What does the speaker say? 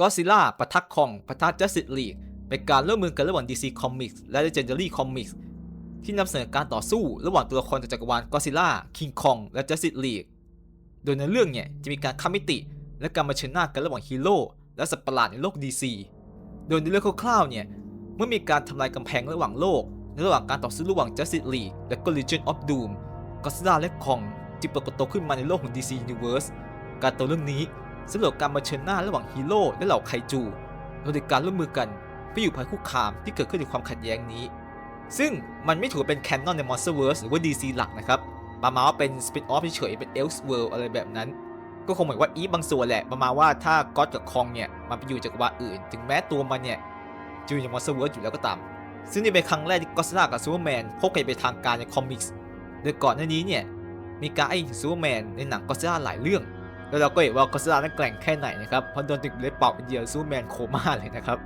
ก็ซิล่าปะทะคองปะทะ Justice League เป็นการร่วมมือกันระหว่าง DC Comics และ Legendary Comics ที่นำเสนอการต่อสู้ระหว่างตัวละครจากจักรวาลก็ซิล่าคิงคองและ Justice League โดยในเรื่องเนี่ยจะมีการข้ามมิติ และการมาเชิญหน้ากันระหว่างฮีโร่และสัตว์ประหลาดในโลก DC โดยในเรื่องคร่าวๆเนี่ยเมื่อมีการทำลายกำแพงระหว่างโลกในระหว่างการต่อสู้ระหว่าง Justice League และก็ Legion of Doom ก็ซิล่าและคองจึงปรากฏตัวขึ้นมาในโลกของ DC Universe การตัวเรื่องนี้ สำหรับการมาเชิญหน้าระหว่างฮีโร่และเหล่าไคจูโดยการร่วมมือกันเพื่ออยู่ภายคุกคามที่เกิดขึ้นจากความขัดแย้งนี้ ซึ่งมันไม่ถือเป็นแคนนอนใน Monsterverse หรือว่า DC หลักนะครับประมาณว่าเป็นสปินออฟเฉยๆเป็น Elseworld อะไรแบบนั้น ก็คงหมายว่าอีบางส่วนแหละประมาณว่าถ้าก็อดกับคองเนี่ยมันไปอยู่จักรวาลอื่น ถึงแม้ตัวมันเนี่ยจะอยู่ใน Monsterverse อยู่แล้วก็ตาม ซึ่งนี่เป็นครั้งแรกที่ก็อดซิลล่ากับซูเปอร์แมนพบกันเป็นทางการในคอมิกส์โดยก่อนหน้านี้เนี่ยมีการอ้างถึงซูเปอร์แมนในหนังก็อดซิลล่าหลายเรื่อง แล้วเราก็เห็นว่าก็อดซิลล่านั้นแกร่งแค่ไหนนะครับเพราะโดนติดเล็บเป่าเป็นเหยื่อซูเปอร์แมนโคม่าเลยนะครับ